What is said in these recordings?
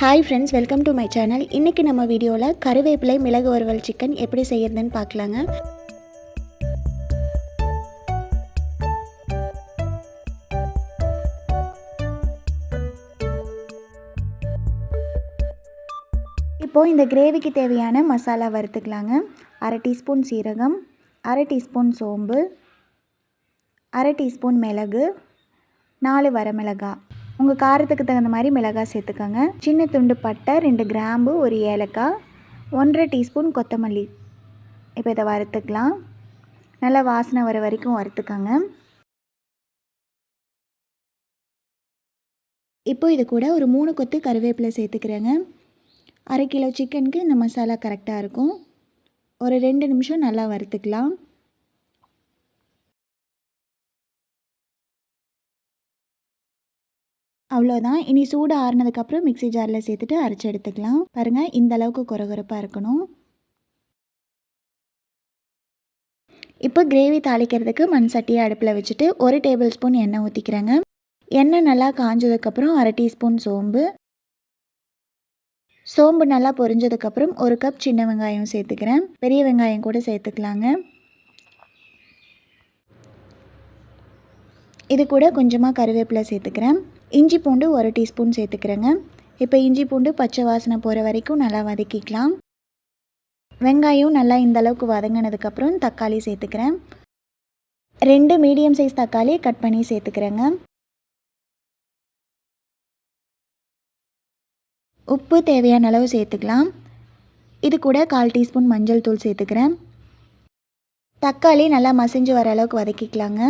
Hi friends welcome to my channel இன்றைக்கி நம்ம வீடியோவில் கருவேப்பிலை மிளகு வறுவல் சிக்கன் எப்படி செய்யறதுன்னு பார்க்கலாங்க. இப்போது இந்த கிரேவிக்கு தேவையான மசாலா வறுத்துக்கலாங்க. அரை டீஸ்பூன் சீரகம் அரை டீஸ்பூன் சோம்பு அரை டீஸ்பூன் மிளகு நாலு வரமிளகாய் உங்கள் காரத்துக்கு தகுந்த மாதிரி மிளகாய் சேர்த்துக்கோங்க. சின்ன துண்டு பட்டை ரெண்டு கிராம்பு ஒரு ஏலக்காய் ஒன்றரை டீஸ்பூன் கொத்தமல்லி. இப்போ இதை வறுத்துக்கலாம். நல்லா வாசனை வர வரைக்கும் வறுத்துக்கோங்க. இப்போ இது கூட ஒரு மூணு கொத்து கருவேப்பிலை சேர்த்துக்கிறேங்க. அரை கிலோ சிக்கனுக்கு இந்த மசாலா கரெக்டாக இருக்கும். ஒரு ரெண்டு நிமிஷம் நல்லா வறுத்துக்கலாம். அவ்வளோதான் இனி சூடு ஆறுனதுக்கப்புறம் மிக்ஸி ஜாரில் சேர்த்துட்டு அரைச்சி எடுத்துக்கலாம். பாருங்கள் இந்த அளவுக்கு குறகுறப்பாக இருக்கணும். இப்போ கிரேவி தாளிக்கிறதுக்கு மண் சட்டியை அடுப்பில் வச்சுட்டு ஒரு டேபிள் ஸ்பூன் எண்ணெய் ஊற்றிக்கிறேங்க எண்ணெய் நல்லா காஞ்சதுக்கப்புறம் அரை டீஸ்பூன் சோம்பு. சோம்பு நல்லா பொரிஞ்சதுக்கப்புறம் ஒரு கப் சின்ன வெங்காயம் சேர்த்துக்கிறேன். பெரிய வெங்காயம் கூட சேர்த்துக்கலாங்க. இது கூட கொஞ்சமாக கருவேப்பிலை சேர்த்துக்கிறேன். இஞ்சி பூண்டு ஒரு டீஸ்பூன் சேர்த்துக்கிறேங்க. இப்போ இஞ்சி பூண்டு பச்சை வாசனை போகிற வரைக்கும் நல்லா வதக்கிக்கலாம். வெங்காயம் நல்லா இந்த அளவுக்கு வதங்கினதுக்கப்புறம் தக்காளி சேர்த்துக்கிறேன். ரெண்டு மீடியம் சைஸ் தக்காளி கட் பண்ணி சேர்த்துக்கிறேங்க. உப்பு தேவையான அளவு சேர்த்துக்கலாம். இது கூட கால் டீஸ்பூன் மஞ்சள் தூள் சேர்த்துக்கிறேன். தக்காளி நல்லா மசிஞ்சு வர அளவுக்கு வதக்கிக்கலாங்க.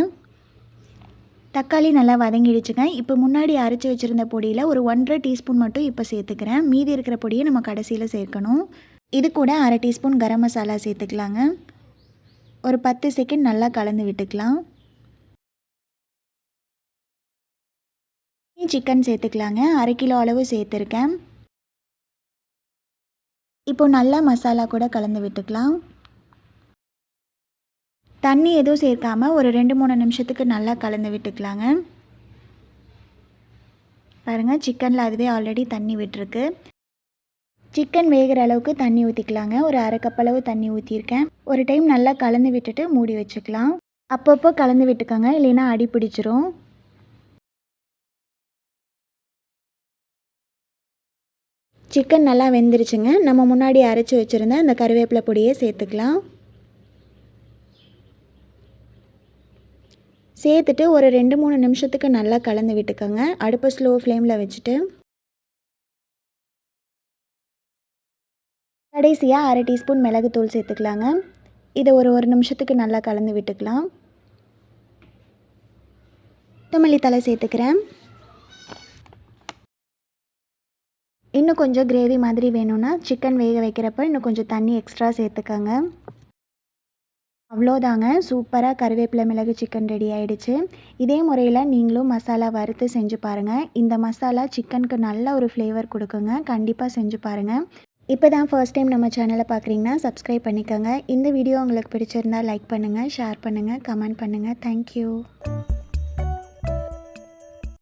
தக்காளி நல்லா வதங்கிடுச்சுங்க. இப்போ முன்னாடி அரைச்சி வச்சுருந்த பொடியில் ஒரு ஒன்றரை டீஸ்பூன் மட்டும் இப்போ சேர்த்துக்கிறேன். மீதி இருக்கிற பொடியை நம்ம கடைசியில் சேர்க்கணும். இது கூட அரை டீஸ்பூன் கரம் மசாலா சேர்த்துக்கலாங்க. ஒரு பத்து செகண்ட் நல்லா கலந்து விட்டுக்கலாம். சிக்கன் சேர்த்துக்கலாங்க. அரை கிலோ அளவு சேர்த்துருக்கேன். இப்போ நல்லா மசாலா கூட கலந்து விட்டுக்கலாம். தண்ணி எதுவும் சேர்க்காமல் ஒரு ரெண்டு மூணு நிமிஷத்துக்கு நல்லா கலந்து விட்டுக்கலாங்க. பாருங்கள் சிக்கனில் அதுவே ஆல்ரெடி தண்ணி விட்டுருக்கு. சிக்கன் வேகிற அளவுக்கு தண்ணி ஊற்றிக்கலாங்க ஒரு அரை கப் அளவு தண்ணி ஊற்றிருக்கேன் ஒரு டைம் நல்லா கலந்து விட்டுட்டு மூடி வச்சுக்கலாம். அப்பப்போ கலந்து விட்டுக்கோங்க இல்லைன்னா அடி பிடிச்சிரும். சிக்கன் நல்லா வெந்துருச்சுங்க. நம்ம முன்னாடி அரைச்சி வச்சுருந்த அந்த கருவேப்பிலை பொடியை சேர்த்துக்கலாம். சேர்த்துட்டு ஒரு ரெண்டு மூணு நிமிஷத்துக்கு நல்லா கலந்து விட்டுக்கோங்க. அடுப்பை ஸ்லோ ஃப்ளேமில் வச்சுட்டு கடைசியாக அரை டீஸ்பூன் மிளகுத்தூள் சேர்த்துக்கலாங்க. இதை ஒரு ஒரு நிமிஷத்துக்கு நல்லா கலந்து விட்டுக்கலாம். கொத்தமல்லி தலை சேர்த்துக்கிறேன். இன்னும் கொஞ்சம் கிரேவி மாதிரி வேணும்னா சிக்கன் வேக வைக்கிறப்ப இன்னும் கொஞ்சம் தண்ணி எக்ஸ்ட்ரா சேர்த்துக்கோங்க. அவ்வளோதாங்க. சூப்பராக கருவேப்பிலை மிளகு சிக்கன் ரெடி ஆகிடுச்சு இதே முறையில் நீங்களும் மசாலா வறுத்து செஞ்சு பாருங்கள் இந்த மசாலா சிக்கனுக்கு நல்ல ஒரு ஃப்ளேவர் கொடுக்குங்க. கண்டிப்பாக செஞ்சு பாருங்கள் இப்போ தான் ஃபர்ஸ்ட் டைம் நம்ம சேனலை பார்க்குறீங்கன்னா சப்ஸ்கிரைப் பண்ணிக்கோங்க. இந்த வீடியோ உங்களுக்கு பிடிச்சிருந்தால் லைக் பண்ணுங்கள் ஷேர் பண்ணுங்கள் கமெண்ட் பண்ணுங்கள் தேங்க்யூ